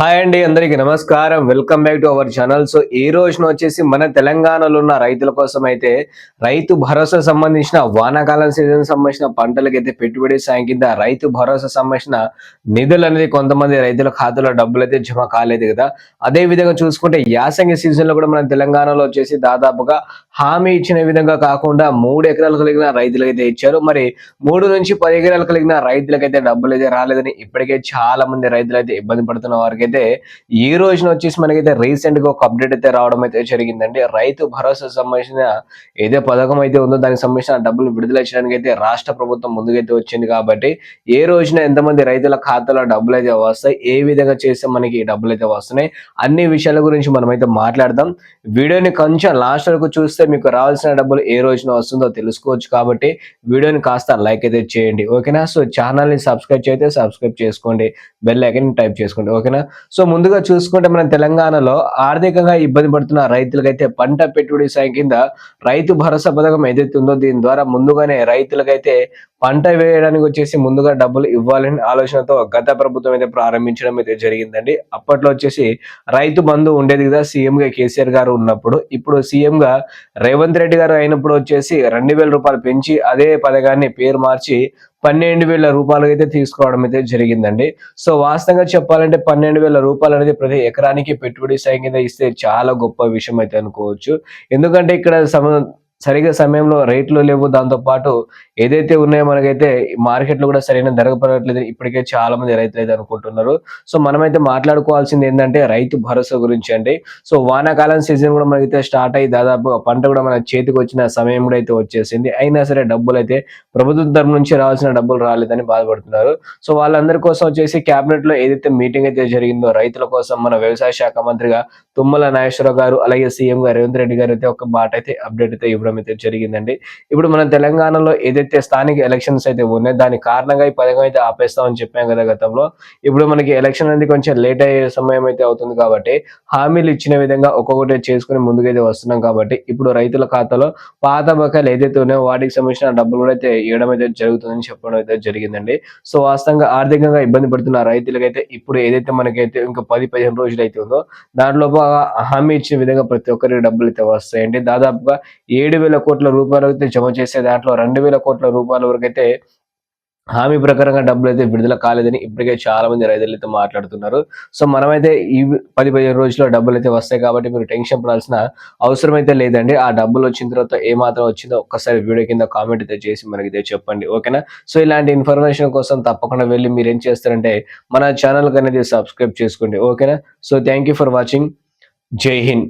Hi అండి అందరికి నమస్కారం. Welcome back to our channel. So ఈ రోజున వచ్చేసి మన తెలంగాణలో ఉన్న రైతుల కోసం అయితే రైతు భరోసా సంబంధించిన వానాకాలం సీజన్ సంబంధించిన పంటలకు అయితే పెట్టుబడి సాయం కింద రైతు భరోసా సంబంధించిన నిధులు అనేది కొంతమంది రైతుల ఖాతాలో డబ్బులు అయితే జమ కాలేదు కదా. అదే విధంగా చూసుకుంటే యాసంగి సీజన్లో కూడా మన తెలంగాణలో వచ్చేసి దాదాపుగా హామీ ఇచ్చిన విధంగా కాకుండా మూడు ఎకరాలు కలిగిన రైతులకు అయితే ఇచ్చారు. మరి మూడు నుంచి పది ఎకరాలు కలిగిన రైతులకైతే డబ్బులు అయితే రాలేదని ఇప్పటికే చాలా మంది రైతులు అయితే ఇబ్బంది పడుతున్న వారికి అయితే ఈ రోజున వచ్చేసి మనకైతే రీసెంట్గా ఒక అప్డేట్ అయితే రావడం అయితే జరిగిందండి. రైతు భరోసా సంబంధించిన ఏదో పథకం అయితే ఉందో దానికి సంబంధించిన డబ్బులు విడుదల చేయడానికి అయితే రాష్ట్ర ప్రభుత్వం ముందుకైతే వచ్చింది కాబట్టి ఏ రోజున ఎంతమంది రైతుల ఖాతాలో డబ్బులు అయితే వస్తాయి ఏ విధంగా చేస్తే మనకి ఈ డబ్బులు అయితే వస్తున్నాయి అన్ని విషయాల గురించి మనం అయితే మాట్లాడదాం. వీడియోని కొంచెం లాస్ట్ వరకు చూస్తే మీకు రావాల్సిన డబ్బులు ఏ రోజున వస్తుందో తెలుసుకోవచ్చు కాబట్టి వీడియోని కాస్త లైక్ అయితే చేయండి. ఓకేనా? సో ఛానల్ని సబ్స్క్రైబ్ చేస్తే సబ్స్క్రైబ్ చేసుకోండి. బెల్ ఐకన్ టైప్ చేసుకోండి. ఓకేనా? సో ముందుగా చూసుకుంటే మన తెలంగాణలో ఆర్థికంగా ఇబ్బంది పడుతున్న రైతులకైతే పంట పెట్టుబడి సాయం కింద రైతు భరోసా పథకం ఏదైతే ఉందో దీని ద్వారా ముందుగానే రైతులకైతే పంట వేయడానికి వచ్చేసి ముందుగా డబ్బులు ఇవ్వాలని ఆలోచనతో గత ప్రభుత్వం అయితే ప్రారంభించడం అయితే జరిగిందండి. అప్పట్లో వచ్చేసి రైతు బంధు ఉండేది కదా సీఎం గా కేసీఆర్ గారు ఉన్నప్పుడు. ఇప్పుడు సీఎం గా రేవంత్ రెడ్డి గారు అయినప్పుడు వచ్చేసి రెండు వేల రూపాయలు పెంచి అదే పథకాన్ని పేరు మార్చి పన్నెండు వేల రూపాయలు అయితే తీసుకోవడం అయితే జరిగిందండి. సో వాస్తవంగా చెప్పాలంటే పన్నెండు వేల రూపాయలు అనేది ప్రతి ఎకరానికి పెట్టుబడి సాయం కింద ఇస్తే చాలా గొప్ప విషయం అయితే అనుకోవచ్చు. ఎందుకంటే ఇక్కడ సమ సరిగ్గా సమయంలో రేట్లు లేవు. దాంతో పాటు ఏదైతే ఉన్నాయో మనకైతే మార్కెట్లో కూడా సరైన ధర పడట్లేదు ఇప్పటికే చాలా మంది రైతులు అయితే అనుకుంటున్నారు. సో మనమైతే మాట్లాడుకోవాల్సింది ఏంటంటే రైతు భరోసా గురించి అండి. సో వానాకాలం సీజన్ కూడా మనకైతే స్టార్ట్ అయ్యి దాదాపు పంట కూడా మన చేతికి వచ్చిన సమయం కూడా అయితే వచ్చేసింది. అయినా సరే డబ్బులు అయితే ప్రభుత్వం తరపు నుంచి రావాల్సిన డబ్బులు రాలేదని బాధపడుతున్నారు. సో వాళ్ళందరి కోసం వచ్చేసి కేబినెట్లో ఏదైతే మీటింగ్ అయితే జరిగిందో రైతుల కోసం మన వ్యవసాయ శాఖ మంత్రిగా తుమ్మల నాగేశ్వరరావు గారు అలాగే సీఎం గారు రేవంత్ రెడ్డి గారు అయితే ఒక మాట అయితే అప్డేట్ అయితే ఇవ్వడం అయితే జరిగిందండి. ఇప్పుడు మన తెలంగాణలో ఏదైతే స్థానిక ఎలక్షన్స్ అయితే ఉన్నాయో దాని కారణంగా ఈ పథకం అయితే ఆపేస్తామని చెప్పాం కదా గతంలో. ఇప్పుడు మనకి ఎలక్షన్ అనేది కొంచెం లేట్ అయ్యే సమయం అయితే అవుతుంది కాబట్టి హామీలు ఇచ్చిన విధంగా ఒక్కొక్కటి చేసుకుని ముందుకైతే వస్తున్నాం కాబట్టి ఇప్పుడు రైతుల ఖాతాలో పాత బకాయిలు ఏదైతే ఉన్నాయో వాటికి సంబంధించిన డబ్బులు కూడా అయితే ఇవ్వడం అయితే జరుగుతుందని చెప్పడం అయితే జరిగిందండి. సో వాస్తవంగా ఆర్థికంగా ఇబ్బంది పడుతున్న రైతులకైతే ఇప్పుడు ఏదైతే మనకైతే ఇంకా పది పదిహేను రోజులు అయితే ఉందో దాంట్లో హామీ ఇచ్చిన విధంగా ప్రతి ఒక్కరికి డబ్బులు అయితే వస్తాయండి. దాదాపుగా ఏడు రెండు వేల కోట్ల రూపాయలు అయితే జమ చేసే దాంట్లో రెండు వేల కోట్ల రూపాయల వరకు అయితే హామీ ప్రకారంగా డబ్బులు అయితే విడుదల కాలేదని ఇప్పటికే చాలా మంది రైతులు అయితే మాట్లాడుతున్నారు. సో మనమైతే ఈ పది పదిహేను రోజుల్లో డబ్బులు అయితే వస్తాయి కాబట్టి మీరు టెన్షన్ పడాల్సిన అవసరం అయితే లేదండి. ఆ డబ్బులు వచ్చిన తర్వాత ఏ మాత్రం వచ్చిందో ఒక్కసారి వీడియో కింద కామెంట్ అయితే చేసి మనకి చెప్పండి. ఓకేనా? సో ఇలాంటి ఇన్ఫర్మేషన్ కోసం తప్పకుండా వెళ్ళి మీరు ఏం చేస్తారంటే మన ఛానల్ అనేది సబ్స్క్రైబ్ చేసుకోండి. ఓకేనా? So thank for watching. Jai Hind.